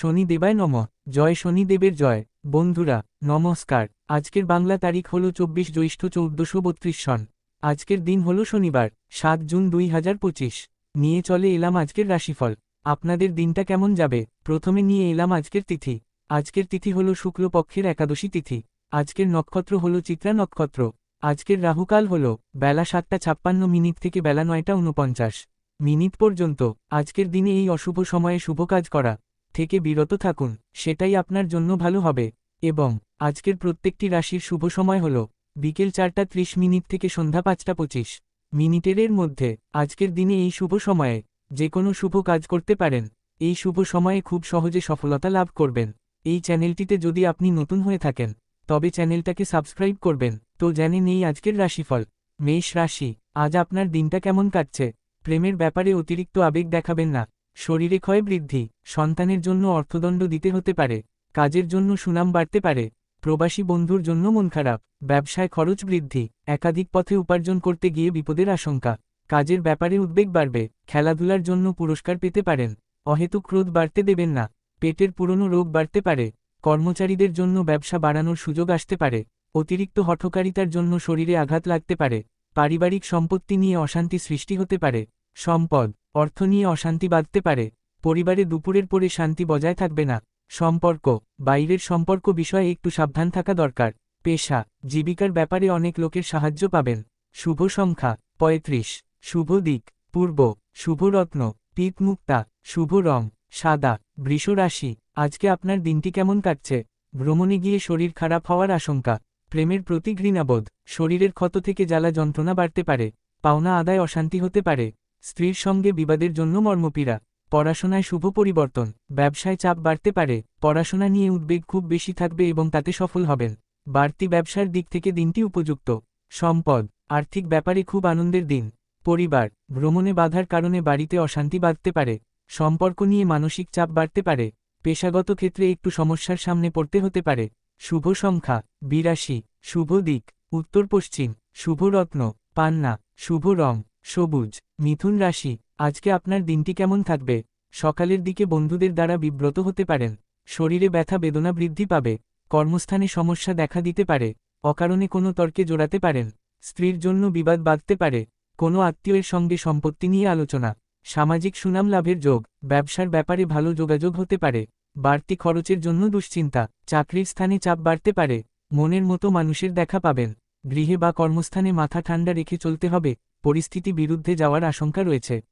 শনি দেবায় নম। জয় শনিদেবের জয়। বন্ধুরা, নমস্কার। আজকের বাংলা তারিখ হল চব্বিশ জ্যৈষ্ঠ চৌদ্দশো বত্রিশ সন। আজকের দিন হল শনিবার, সাত জুন দুই হাজার পঁচিশ। নিয়ে চলে এলাম আজকের রাশিফল। আপনাদের দিনটা কেমন যাবে? প্রথমে নিয়ে এলাম আজকের তিথি। আজকের তিথি হল শুক্লপক্ষের একাদশী তিথি। আজকের নক্ষত্র হল চিত্রা নক্ষত্র। আজকের রাহুকাল হল বেলা সাতটা ছাপ্পান্ন মিনিট থেকে বেলা নয়টা উনপঞ্চাশ মিনিট পর্যন্ত আজকের দিনে এই অশুভ সময়ে শুভ কাজ করা। থেকে বিরত থাকুন, সেটাই আপনার জন্য ভালো হবে। এবং আজকের প্রত্যেকটি রাশির শুভ সময় হল বিকেল চারটা ত্রিশ মিনিট থেকে সন্ধ্যা পাঁচটা পঁচিশ মিনিটের মধ্যে। আজকের দিনে এই শুভ সময়ে যে কোনো শুভ কাজ করতে পারেন। এই শুভ সময়ে খুব সহজে সফলতা লাভ করবেন। এই চ্যানেলটিতে যদি আপনি নতুন হয়ে থাকেন, তবে চ্যানেলটাকে সাবস্ক্রাইব করবেন। তো জানে নেই আজকের রাশিফল। মেষ রাশি, আজ আপনার দিনটা কেমন কাটছে? প্রেমের ব্যাপারে অতিরিক্ত আবেগ দেখাবেন না। শরীরে ক্ষয় বৃদ্ধি, সন্তানের জন্য অর্থদণ্ড দিতে হতে পারে, কাজের জন্য সুনাম বাড়তে পারে, প্রবাসী বন্ধুর জন্য মন খারাপ, ব্যবসায় খরচ বৃদ্ধি, একাধিক পথে উপার্জন করতে গিয়ে বিপদের আশঙ্কা, কাজের ব্যাপারে উদ্বেগ বাড়বে, খেলাধুলার জন্য পুরস্কার পেতে পারেন, অহেতুক ক্রোধ বাড়তে দেবেন না, পেটের পুরনো রোগ বাড়তে পারে, কর্মচারীদের জন্য ব্যবসা বাড়ানোর সুযোগ আসতে পারে, অতিরিক্ত হঠকারিতার জন্য শরীরে আঘাত লাগতে পারে, পারিবারিক সম্পত্তি নিয়ে অশান্তি সৃষ্টি হতে পারে সম্পদ, অর্থ নিয়ে অশান্তি বাঁধতে পারে, পরিবারে দুপুরের পরে শান্তি বজায় থাকবে না, সম্পর্ক, বাইরের সম্পর্ক বিষয়ে একটু সাবধান থাকা দরকার, পেশা, জীবিকার ব্যাপারে অনেক লোকের সাহায্য পাবেন, শুভ সংখ্যা, পঁয়ত্রিশ, শুভ দিক, পূর্ব, শুভ রত্ন পিত মুক্তা, শুভ রং, সাদা, বৃষ রাশি, আজকে আপনার দিনটি কেমন কাটছে, ভ্রমণে গিয়ে শরীর খারাপ হওয়ার আশঙ্কা, প্রেমের প্রতি ঘৃণাবোধ, শরীরের ক্ষত থেকে জ্বালা যন্ত্রণা বাড়তে পারে, পাওনা আদায় অশান্তি হতে পারে স্ত্রীর সঙ্গে বিবাদের জন্য মর্মপীড়া, পড়াশোনায় শুভ পরিবর্তন, ব্যবসায় চাপ বাড়তে পারে, পড়াশোনা নিয়ে উদ্বেগ খুব বেশি থাকবে এবং তাতে সফল হবেন। বাড়তি ব্যবসার দিক থেকে দিনটি উপযুক্ত। সম্পদ, আর্থিক ব্যাপারে খুব আনন্দের দিন। পরিবার, ভ্রমণে বাধার কারণে বাড়িতে অশান্তি বাঁধতে পারে। সম্পর্ক নিয়ে মানসিক চাপ বাড়তে পারে। পেশাগত ক্ষেত্রে একটু সমস্যার সামনে পড়তে হতে পারে। শুভ সংখ্যা, বিরাশি, শুভ দিক উত্তর পশ্চিম শুভ রত্ন, পান্না, শুভ রং। সবুজ, মিথুন রাশি, আজকে আপনার দিনটি কেমন থাকবে? সকালের দিকে বন্ধুদের দ্বারা বিব্রত হতে পারেন, শরীরে ব্যথা বেদনা বৃদ্ধি পাবে, কর্মস্থানে সমস্যা দেখা দিতে পারে, অকারণে কোনো তর্কে জোড়াতে পারেন, স্ত্রীর জন্য বিবাদ বাঁধতে পারে, কোনো আত্মীয়ের সঙ্গে সম্পত্তি নিয়ে আলোচনা, সামাজিক সুনাম লাভের যোগ, ব্যবসার ব্যাপারে ভালো যোগাযোগ হতে পারে, বাড়তি খরচের জন্য দুশ্চিন্তা, চাকরির স্থানে চাপ বাড়তে পারে, মনের মতো মানুষের দেখা পাবেন, গৃহে বা কর্মস্থানে মাথা ঠান্ডা রেখে চলতে হবে পরিস্থিতি বিরুদ্ধে যাওয়ার আশঙ্কা রয়েছে।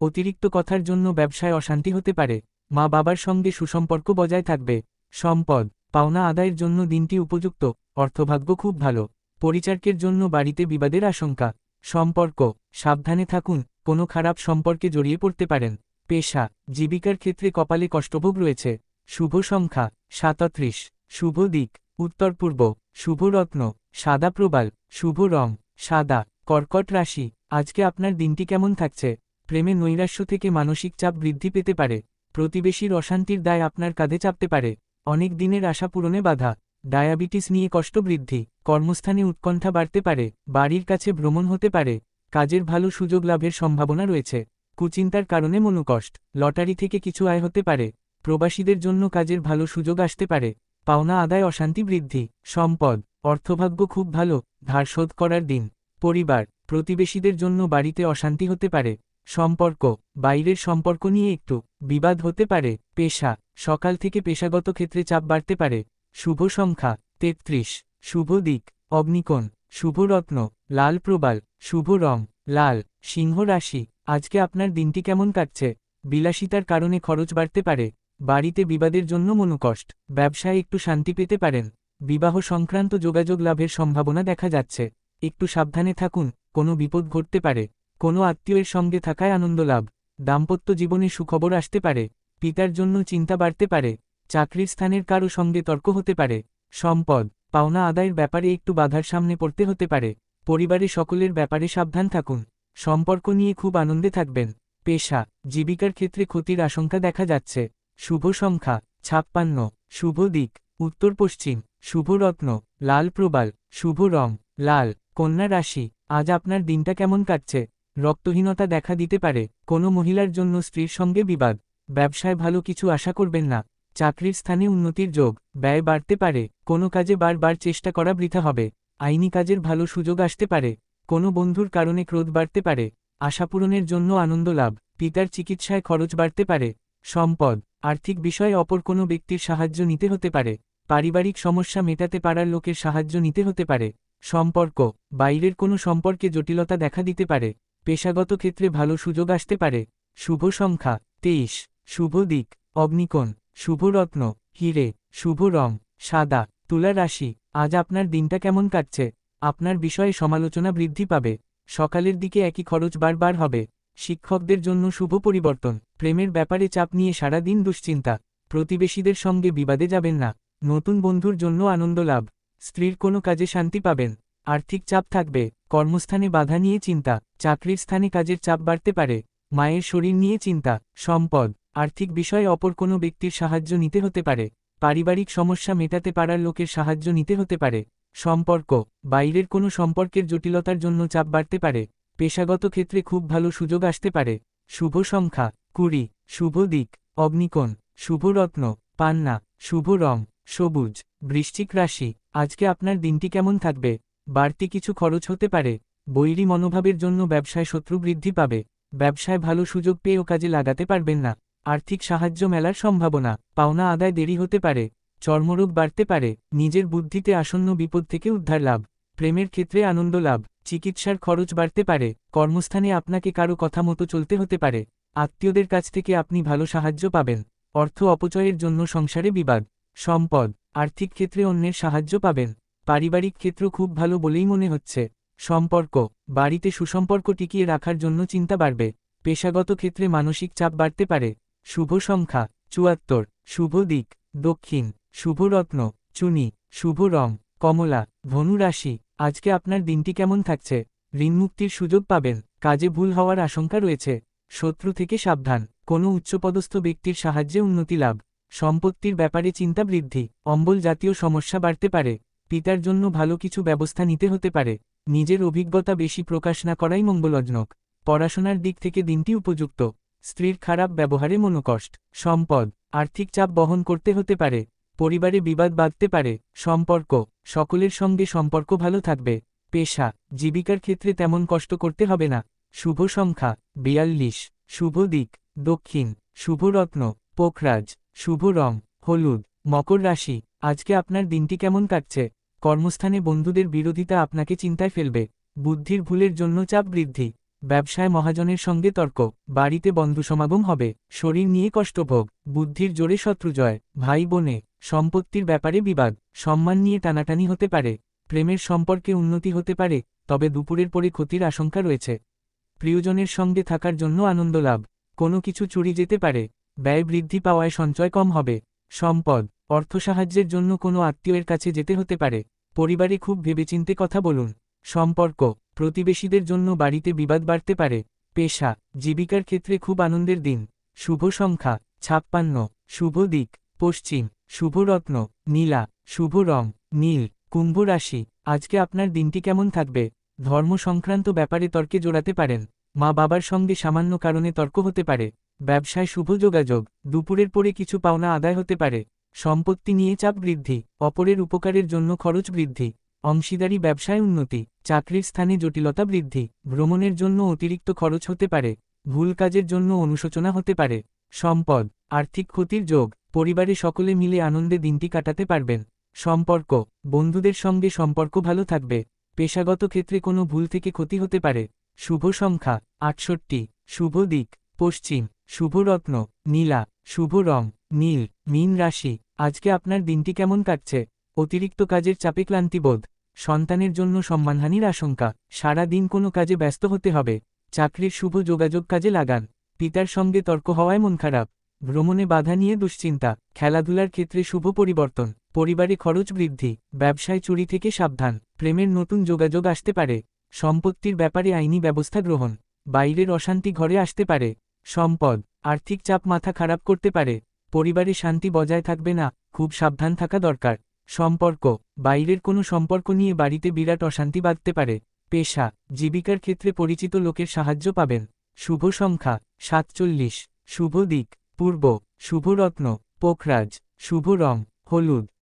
অতিরিক্ত কথার জন্য ব্যবসায় অশান্তি হতে পারে। মা বাবার সঙ্গে সুসম্পর্ক বজায় থাকবে। সম্পদ, পাওনা আদায়ের জন্য দিনটি উপযুক্ত, অর্থভাগ্য খুব ভালো। পরিচারকের জন্য বাড়িতে বিবাদের আশঙ্কা। সম্পর্ক, সাবধানে থাকুন, কোনো খারাপ সম্পর্কে জড়িয়ে পড়তে পারেন। পেশা, জীবিকার ক্ষেত্রে কপালে কষ্টভোগ রয়েছে। শুভ সংখ্যা, সাতত্রিশ। শুভ দিক, উত্তর পূর্ব। শুভ রত্ন, সাদা প্রবাল। শুভ রং, সাদা। কর্কট রাশি, আজকে আপনার দিনটি কেমন থাকছে? প্রেমে নৈরাশ্য থেকে মানসিক চাপ বৃদ্ধি পেতে পারে, প্রতিবেশীর অশান্তির দায় আপনার কাঁধে চাপতে পারে, অনেক দিনের আশা পূরণে বাধা, ডায়াবেটিস নিয়ে কষ্ট বৃদ্ধি, কর্মস্থানে উৎকণ্ঠা বাড়তে পারে, বাড়ির কাছে ভ্রমণ হতে পারে, কাজের ভালো সুযোগ লাভের সম্ভাবনা রয়েছে, কুচিন্তার কারণে মনোকষ্ট, লটারি থেকে কিছু আয় হতে পারে, প্রবাসীদের জন্য কাজের ভালো সুযোগ আসতে পারে, পাওনা আদায় অশান্তি বৃদ্ধি, সম্পদ, অর্থভাগ্য খুব ভালো, ধার শোধ করার দিন। পরিবার, প্রতিবেশীদের জন্য বাড়িতে অশান্তি হতে পারে, সম্পর্ক, বাইরের সম্পর্ক নিয়ে একটু বিবাদ হতে পারে, পেশা, সকাল থেকে পেশাগত ক্ষেত্রে চাপ বাড়তে পারে, শুভ সংখ্যা, তেত্রিশ, শুভ দিক, অগ্নিকোণ, শুভ রত্ন, লাল প্রবাল, শুভ রং, লাল, সিংহ রাশি, আজকে আপনার দিনটি কেমন কাটছে? বিলাসিতার কারণে খরচ বাড়তে পারে, বাড়িতে বিবাদের জন্য মনোকষ্ট, ব্যবসায় একটু শান্তি পেতে পারেন, বিবাহ সংক্রান্ত যোগাযোগ লাভের সম্ভাবনা দেখা যাচ্ছে। একটু সাবধানে থাকুন, কোনো বিপদ ঘটতে পারে, কোনো আত্মীয়ের সঙ্গে থাকায় আনন্দ লাভ, দাম্পত্য জীবনে সুখবর আসতে পারে, পিতার জন্য চিন্তা বাড়তে পারে, চাকরির স্থানের কারও সঙ্গে তর্ক হতে পারে, সম্পদ, পাওনা আদায়ের ব্যাপারে একটু বাধার সামনে পড়তে হতে পারে, পরিবারে সকলের ব্যাপারে সাবধান থাকুন, সম্পর্ক নিয়ে খুব আনন্দে থাকবেন, পেশা, জীবিকার ক্ষেত্রে ক্ষতির আশঙ্কা দেখা যাচ্ছে, শুভ সংখ্যা, ছাপ্পান্ন, শুভ দিক, উত্তর পশ্চিম, শুভ রত্ন, লাল প্রবাল, শুভ রং, লাল কন্যা রাশি, আজ আপনার দিনটা কেমন কাটছে? রক্তহীনতা দেখা দিতে পারে, কোনো মহিলার জন্য স্ত্রীর সঙ্গে বিবাদ, ব্যবসায় ভালো কিছু আশা করবেন না, চাকরির স্থানে উন্নতির যোগ, ব্যয় বাড়তে পারে, কোনো কাজে বারবার চেষ্টা করা বৃথা হবে, আইনি কাজের ভালো সুযোগ আসতে পারে, কোনো বন্ধুর কারণে ক্রোধ বাড়তে পারে আশাপূরণের জন্য আনন্দ লাভ, পিতার চিকিৎসায় খরচ বাড়তে পারে, সম্পদ, আর্থিক বিষয়ে অপর কোনো ব্যক্তির সাহায্য নিতে হতে পারে, পারিবারিক সমস্যা মেটাতে পারার লোকের সাহায্য নিতে হতে পারে সম্পর্ক, বাইরের কোনো সম্পর্কে জটিলতা দেখা দিতে পারে, পেশাগত ক্ষেত্রে ভালো সুযোগ আসতে পারে, শুভ সংখ্যা, তেইশ, শুভ দিক, অগ্নিকোণ, শুভ রত্ন, হিরে, শুভ রং, সাদা, তুলা রাশি, আজ আপনার দিনটা কেমন কাটছে, আপনার বিষয়ে সমালোচনা বৃদ্ধি পাবে, সকালের দিকে একই খরচ বারবার হবে, শিক্ষকদের জন্য শুভ পরিবর্তন, প্রেমের ব্যাপারে চাপ নিয়ে সারা দিন দুশ্চিন্তা, প্রতিবেশীদের সঙ্গে বিবাদে যাবেন না, নতুন বন্ধুর জন্য আনন্দ লাভ। স্ত্রীর কোনো কাজে শান্তি পাবেন। আর্থিক চাপ থাকবে, কর্মস্থানে বাধা নিয়ে চিন্তা, চাকরির স্থানে কাজের চাপ বাড়তে পারে, মায়ের শরীর নিয়ে চিন্তা, সম্পদ, আর্থিক বিষয়ে অপর কোনো ব্যক্তির সাহায্য নিতে হতে পারে, পারিবারিক সমস্যা মেটাতে পারার লোকের সাহায্য নিতে হতে পারে, সম্পর্ক, বাইরের কোনো সম্পর্কের জটিলতার জন্য চাপ বাড়তে পারে, পেশাগত ক্ষেত্রে খুব ভালো সুযোগ আসতে পারে, শুভ সংখ্যা, কুড়ি, শুভ দিক, অগ্নিকোণ, শুভ রত্ন, পান্না, শুভ রং। সবুজ, বৃশ্চিক রাশি, আজকে আপনার দিনটি কেমন থাকবে? বাড়তি কিছু খরচ হতে পারে। বৈরী মনোভাবের জন্য ব্যবসায় শত্রু বৃদ্ধি পাবে। ব্যবসায় ভালো সুযোগ পেয়েও কাজে লাগাতে পারবেন না। আর্থিক সাহায্য মেলার সম্ভাবনা। পাওনা আদায় দেরি হতে পারে। চর্মরোগ বাড়তে পারে। নিজের বুদ্ধিতে আসন্ন বিপদ থেকে উদ্ধার লাভ। প্রেমের ক্ষেত্রে আনন্দ লাভ। চিকিৎসার খরচ বাড়তে পারে। কর্মস্থানে আপনাকে কারও কথা মতো চলতে হতে পারে। আত্মীয়দের কাছ থেকে আপনি ভালো সাহায্য পাবেন। অর্থ অপচয়ের জন্য সংসারে বিবাদ। সম্পদ, আর্থিক ক্ষেত্রে অন্যের সাহায্য পাবেন। পারিবারিক ক্ষেত্র খুব ভালো বলেই মনে হচ্ছে। সম্পর্ক, বাড়িতে সুসম্পর্ক টিকিয়ে রাখার জন্য চিন্তা বাড়বে। পেশাগত ক্ষেত্রে মানসিক চাপ বাড়তে পারে। শুভ সংখ্যা, চুয়াত্তর, শুভ দিক, দক্ষিণ, শুভ রত্ন, চুনি, শুভ রং, কমলা, ধনু রাশি। আজকে আপনার দিনটি কেমন থাকছে? ঋণমুক্তির সুযোগ পাবেন। কাজে ভুল হওয়ার আশঙ্কা রয়েছে। শত্রু থেকে সাবধান। কোনো উচ্চপদস্থ ব্যক্তির সাহায্যে উন্নতি লাভ। সম্পত্তির ব্যাপারে চিন্তা বৃদ্ধি, অম্বল জাতীয় সমস্যা বাড়তে পারে, পিতার জন্য ভালো কিছু ব্যবস্থা নিতে হতে পারে, নিজের অভিজ্ঞতা বেশি প্রকাশ না করাই মঙ্গলজনক, পড়াশোনার দিক থেকে দিনটি উপযুক্ত, স্ত্রীর খারাপ ব্যবহারে মনোকষ্ট, সম্পদ, আর্থিক চাপ বহন করতে হতে পারে, পরিবারে বিবাদ বাঁধতে পারে, সম্পর্ক, সকলের সঙ্গে সম্পর্ক ভালো থাকবে, পেশা, জীবিকার ক্ষেত্রে তেমন কষ্ট করতে হবে না, শুভ সংখ্যা, বিয়াল্লিশ, শুভ দিক, দক্ষিণ, শুভ রত্ন, পোখরাজ শুভ রং, হলুদ, মকর রাশি, আজকে আপনার দিনটি কেমন কাটছে? কর্মস্থানে বন্ধুদের বিরোধিতা আপনাকে চিন্তায় ফেলবে। বুদ্ধির ভুলের জন্য চাপ বৃদ্ধি। ব্যবসায় মহাজনের সঙ্গে তর্ক, বাড়িতে বন্ধু সমাগম হবে, শরীর নিয়ে কষ্টভোগ, বুদ্ধির জোরে শত্রুজয়, ভাই বোনে, সম্পত্তির ব্যাপারে বিবাদ, সম্মান নিয়ে টানাটানি হতে পারে, প্রেমের সম্পর্কে উন্নতি হতে পারে, তবে দুপুরের পরে ক্ষতির আশঙ্কা রয়েছে। প্রিয়জনের সঙ্গে থাকার জন্য আনন্দ লাভ, কোনো কিছু চুরি যেতে পারে ব্যয় বৃদ্ধি পাওয়ায় সঞ্চয় কম হবে। সম্পদ, অর্থ সাহায্যের জন্য কোনো আত্মীয়ের কাছে যেতে হতে পারে। পরিবারে খুব ভেবেচিন্তে কথা বলুন। সম্পর্ক, প্রতিবেশীদের জন্য বাড়িতে বিবাদ বাড়তে পারে। পেশা, জীবিকার ক্ষেত্রে খুব আনন্দের দিন। শুভ সংখ্যা, ছাপ্পান্ন। শুভ দিক, পশ্চিম। শুভ রত্ন, নীলা। শুভ রং, নীল। কুম্ভ রাশি, আজকে আপনার দিনটি কেমন থাকবে? ধর্ম সংক্রান্ত ব্যাপারে তর্কে জোড়াতে পারেন। মা বাবার সঙ্গে সামান্য কারণে তর্ক হতে পারে, ব্যবসায় শুভ যোগাযোগ, দুপুরের পরে কিছু পাওনা আদায় হতে পারে, সম্পত্তি নিয়ে চাপ বৃদ্ধি, অপরের উপকারের জন্য খরচ বৃদ্ধি, অংশীদারি ব্যবসায় উন্নতি, চাকরির স্থানে জটিলতা বৃদ্ধি, ভ্রমণের জন্য অতিরিক্ত খরচ হতে পারে, ভুল কাজের জন্য অনুশোচনা হতে পারে, সম্পদ, আর্থিক ক্ষতির যোগ, পরিবারে সকলে মিলে আনন্দে দিনটি কাটাতে পারবেন, সম্পর্ক, বন্ধুদের সঙ্গে সম্পর্ক ভালো থাকবে, পেশাগত ক্ষেত্রে কোনো ভুল থেকে ক্ষতি হতে পারে। শুভ সংখ্যা, আটষট্টি, শুভ দিক, পশ্চিম, শুভ রত্ন, নীলা, শুভ রং, নীল, মীন রাশি। আজকে আপনার দিনটি কেমন কাটছে? অতিরিক্ত কাজের চাপে ক্লান্তিবোধ সন্তানের জন্য সম্মানহানির আশঙ্কা, সারা দিন কোনো কাজে ব্যস্ত হতে হবে, চাকরির শুভ যোগাযোগ কাজে লাগান, পিতার সঙ্গে তর্ক হওয়ায় মন খারাপ, ভ্রমণে বাধা নিয়ে দুশ্চিন্তা, খেলাধুলার ক্ষেত্রে শুভ পরিবর্তন, পরিবারে খরচ বৃদ্ধি, ব্যবসায় চুরি থেকে সাবধান, প্রেমের নতুন যোগাযোগ আসতে পারে। সম্পত্তির ব্যাপারে আইনি ব্যবস্থা গ্রহণ, বাইরের অশান্তি ঘরে আসতে পারে, সম্পদ, আর্থিক চাপ মাথা খারাপ করতে পারে, পরিবারে শান্তি বজায় থাকবে না, খুব সাবধান থাকা দরকার, সম্পর্ক, বাইরের কোনো সম্পর্ক নিয়ে বাড়িতে বিরাট অশান্তি বাঁধতে পারে, পেশা, জীবিকার ক্ষেত্রে পরিচিত লোকের সাহায্য পাবেন, শুভ সংখ্যা, সাতচল্লিশ, শুভ দিক, পূর্ব শুভরত্ন পোখরাজ, শুভ রং, হলুদ।